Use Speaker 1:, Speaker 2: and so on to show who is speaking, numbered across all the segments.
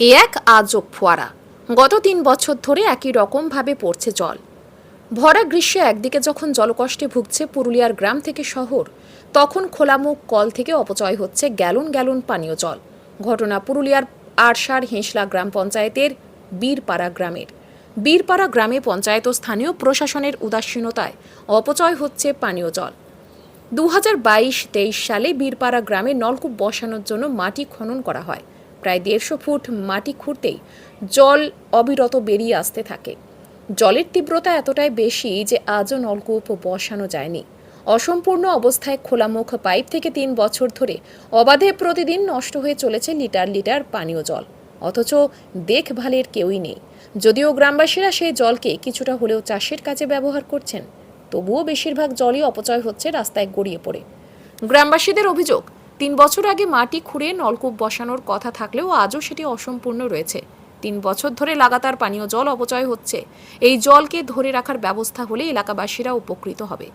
Speaker 1: এ এক আজব ফোয়ারা। গত তিন বছর ধরে একই রকমভাবে পড়ছে জল। ভরা গ্রীষ্মে একদিকে যখন জলকষ্টে ভুগছে পুরুলিয়ার গ্রাম থেকে শহর, তখন খোলামুখ কল থেকে অপচয় হচ্ছে গ্যালন গ্যালন পানীয় জল। ঘটনা পুরুলিয়ার আরশার হেঁসলা গ্রাম পঞ্চায়েতের বীরপাড়া গ্রামের। বীরপাড়া গ্রামে পঞ্চায়েত ও স্থানীয় প্রশাসনের উদাসীনতায় অপচয় হচ্ছে পানীয় জল। দু হাজার বাইশ তেইশ সালে বীরপাড়া গ্রামে নলকূপ বসানোর জন্য মাটি খনন করা হয়। প্রায় দেড়শো ফুট মাটি খুঁড়তেই জল অবিরত বেরিয়ে আসতে থাকে। জলের তীব্রতা এতটাই বেশি যে আজও নলকূপ বসানো যায়নি। অসম্পূর্ণ অবস্থায় খোলামুখ পাইপ থেকে তিন বছর ধরে অবাধে প্রতিদিন নষ্ট হয়ে চলেছে লিটার লিটার পানীয় জল। অথচ দেখভালের কেউই নেই। যদিও গ্রামবাসীরা সেই জলকে কিছুটা হলেও চাষের কাজে ব্যবহার করছেন, তবুও বেশিরভাগ জলই অপচয় হচ্ছে রাস্তায় গড়িয়ে পড়ে। গ্রামবাসীদের অভিযোগ তিন বছর আগে মাটি খুঁড়ে নলকূপ বসানোর কথা থাকলেও আজও সেটি অসম্পূর্ণ রয়েছে। তিন বছর ধরে লাগাতার পানীয় জল অপচয় হচ্ছে। এই জলকে ধরে রাখার ব্যবস্থা হলে এলাকাবাসীরা উপকৃত হবে।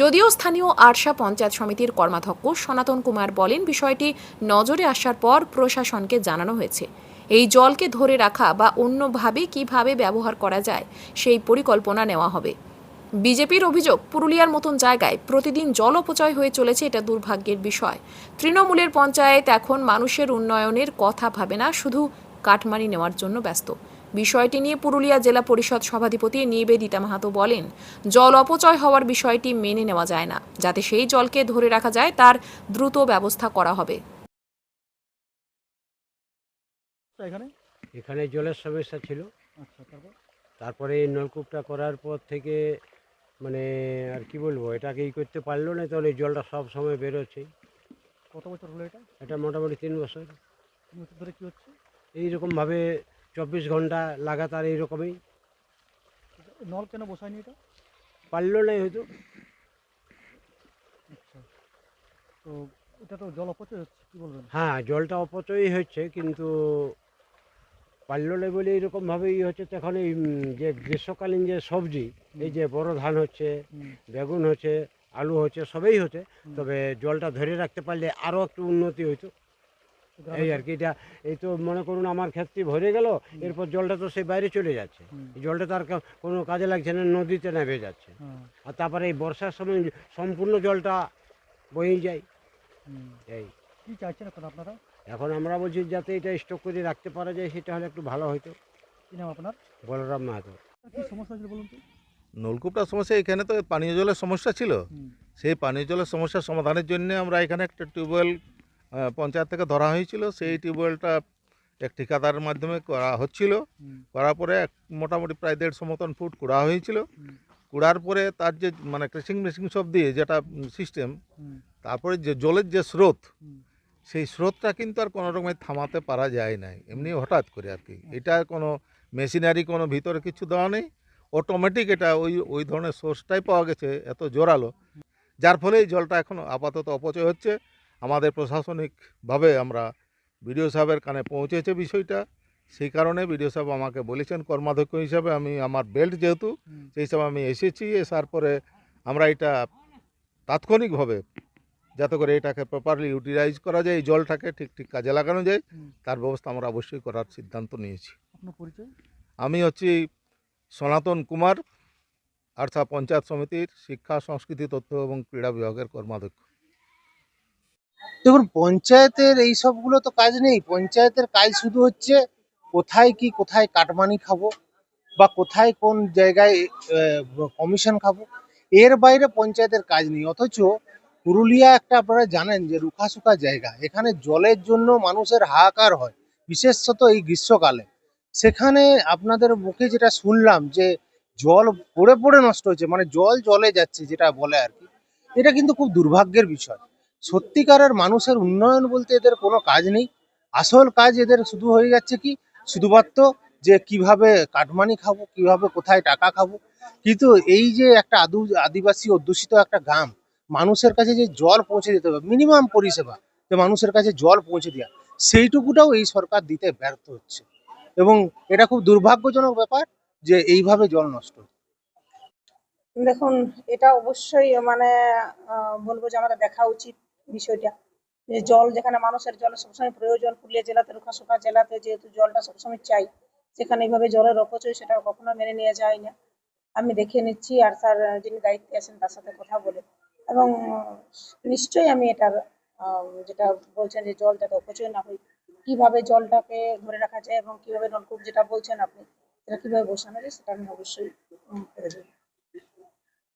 Speaker 1: যদিও স্থানীয় আরশা পঞ্চায়েত সমিতির কর্মাধ্যক্ষ সনাতন কুমার বলেন, বিষয়টি নজরে আসার পর প্রশাসনকে জানানো হয়েছে। এই জলকে ধরে রাখা বা অন্যভাবে কীভাবে ব্যবহার করা যায়, সেই পরিকল্পনা নেওয়া হবে। বিজেপির অভিযোগ পুরুলিয়ার মতন জায়গায় প্রতিদিন জল অপচয় হয়ে চলেছে এটা দুর্ভাগ্যের বিষয়। তৃণমূলের পঞ্চায়েত এখন মানুষের উন্নয়নের কথা ভাবে না শুধু কাটমানি নেওয়ার জন্য ব্যস্ত। বিষয়টি নিয়ে পুরুলিয়া জেলা পরিষদ সভাধিপতি নিবেদিতা মাহাতো বলেন জল অপচয় হওয়ার বিষয়টি মেনে নেওয়া যায় না। যাতে সেই জলকে ধরে রাখা যায় তার দ্রুত ব্যবস্থা করা হবে।
Speaker 2: এখানে?
Speaker 3: এখানে জলের সমস্যা ছিল।
Speaker 2: আচ্ছা তারপরে?
Speaker 3: এই নলকূপটা করার পর থেকে মানে আর কি বলব এটাকে ই করতে পারল না তাহলে এই জলটা সব সময় বেরোচ্ছে।
Speaker 2: কত বছর হলো এটা?
Speaker 3: এটা মোটামুটি তিন বছর।
Speaker 2: তিন বছর ধরে কি হচ্ছে?
Speaker 3: এইরকমভাবে চব্বিশ ঘণ্টা লাগাতার এইরকমই।
Speaker 2: নল কেন বসায়নি এটা?
Speaker 3: পারল না হয়তো।
Speaker 2: আচ্ছা। তো এটা তো জল অপচয় হচ্ছে কি বলবেন?
Speaker 3: হ্যাঁ জলটা অপচয়ই হচ্ছে কিন্তু পারল না বলে এইরকমভাবেই হচ্ছে তো এখন এই যে গ্রীষ্মকালীন যে সবজি এই যে বড় ধান হচ্ছে বেগুন হচ্ছে আলু হচ্ছে সবই হচ্ছে তবে জলটা ধরে রাখতে পারলে আরও একটু উন্নতি হইতো। এই আর কি এটা এই তো মনে করুন আমার ক্ষেত্রে ভরে গেল এরপর জলটা তো সেই বাইরে চলে যাচ্ছে। এই জলটা তার কোনো কাজে লাগছে না নদীতে নেমে যাচ্ছে। আর তারপরে এই বর্ষার সময় সম্পূর্ণ জলটা বয়ে যায়। এই।
Speaker 2: কি চাইছেন এখন আপনারা?
Speaker 3: এখন আমরা বলছি যাতে এটা স্টক করে রাখতে পারা যায় সেটা হলে একটু ভালো হতো
Speaker 2: কি নাম আপনার?
Speaker 3: বলরাম মাহাতো।
Speaker 2: কি সমস্যা হয়েছিল বলুন তো?
Speaker 4: নলকূপটার সমস্যা এখানে তো পানীয় জলের সমস্যা ছিল। সেই পানীয় জলের সমস্যার সমাধানের জন্য আমরা এখানে একটা টিউবওয়েল পঞ্চায়েত থেকে ধরা হয়েছিল। সেই টিউবওয়েলটা এক ঠিকাদারের মাধ্যমে করা হচ্ছিল। করার পরে এক মোটামুটি প্রায় দেড়শো মতন ফুট কুড়া হয়েছিল। কুড়ার পরে তার যে মানে ক্রেসিং মেশিং সব দিয়ে যেটা সিস্টেম তারপরে যে জলের যে স্রোত সেই স্রোতটা কিন্তু আর কোনো রকমের থামাতে পারা যায় নাই। এমনি হঠাৎ করে আর কি। এটা কোনো মেশিনারি কোনো ভিতরে কিছু দেওয়া নেই। অটোমেটিক এটা ওই ওই ধরনের সোর্সটাই পাওয়া গেছে এত জোরালো। যার ফলে এই জলটা এখন আপাতত অপচয় হচ্ছে। আমাদের প্রশাসনিকভাবে আমরা বিডিও সাহেবের কানে পৌঁছেছে বিষয়টা। সেই কারণে বিডিও সাহেব আমাকে বলেছেন কর্মাধ্যক্ষ হিসাবে আমি আমার বেল্ট যেহেতু সেই হিসাবে আমি এসেছি এসার পরে আমরা এটা তাৎক্ষণিকভাবে যাতে করে এটাকে প্রপারলি ইউটিলাইজ করা যায় এই জলটাকে ঠিক ঠিক কাজে লাগানো যায় তার ব্যবস্থা আমরা অবশ্যই করার সিদ্ধান্ত নিয়েছি। আমি হচ্ছি সনাতন কুমার আরসা পঞ্চায়েত সমিতির শিক্ষা সংস্কৃতি তথ্য এবং ক্রীড়া বিভাগের কর্মাধ্যক্ষ।
Speaker 5: দেখুন পঞ্চায়েতের এই সবগুলো তো কাজ নেই। পঞ্চায়েতের কাজ শুধু হচ্ছে কোথায় কি কোথায় কাটমানি খাব বা কোথায় কোন জায়গায় কমিশন খাব। এর বাইরে পঞ্চায়েতের কাজ নেই। অথচ পুরুলিয়া একটা আপনারা জানেন যে রুখাসুখা জায়গা। এখানে জলের জন্য মানুষের হাহাকার হয়, বিশেষত এই গ্রীষ্মকালে। সেখানে আপনাদের মুখে যেটা শুনলাম যে জল পড়ে পড়ে নষ্ট হচ্ছে মানে জল জলে যাচ্ছে যেটা বলে আর কি, এটা কিন্তু খুব দুর্ভাগ্যের বিষয়। সত্যিকারের মানুষের উন্নয়ন বলতে এদের কোনো কাজ নেই। আসল কাজ এদের শুধু হয়ে যাচ্ছে কি, শুধুমাত্র যে কীভাবে কাটমানি খাব, কীভাবে কোথায় টাকা খাব। কিন্তু এই যে একটা আদু আদিবাসী অধ্যুষিত একটা গ্রাম মানুষের কাছে যে জল পৌঁছে দিতে হবে মিনিমাম পরিষেবা যে মানুষের কাছে জল পৌঁছে দেওয়া সেইটুকুটাও এই সরকার দিতে ব্যর্থ হচ্ছে। এবং এটা খুব দুর্ভাগ্যজনক ব্যাপার যে এইভাবে জল নষ্ট
Speaker 6: দেখুন, এটা অবশ্যই মানে বলব যে আমাদের দেখা উচিত বিষয়টা। যে জল যেখানে মানুষের জল সবসময় প্রয়োজন, পুরুলিয়া জেলাতে রুখাশুখা জেলাতে যেহেতু জলটা সবসময় চাই সেখানে এইভাবে জলের অপচয় সেটা কখনো মেনে নেওয়া যায় না। আমি দেখে নিচ্ছি আর স্যার, যিনি দায়িত্বে আছেন, তার সাথে কথা বলে। এবং নিশ্চয়ই আমি এটার যেটা বলছেন যে জল যাতে অপচয় না হয়, কীভাবে জলটাকে ধরে রাখা যায় এবং কীভাবে নলকূপ যেটা বলছেন আপনি সেটা কীভাবে বসানো যায় সেটা আমি অবশ্যই করে দেবো।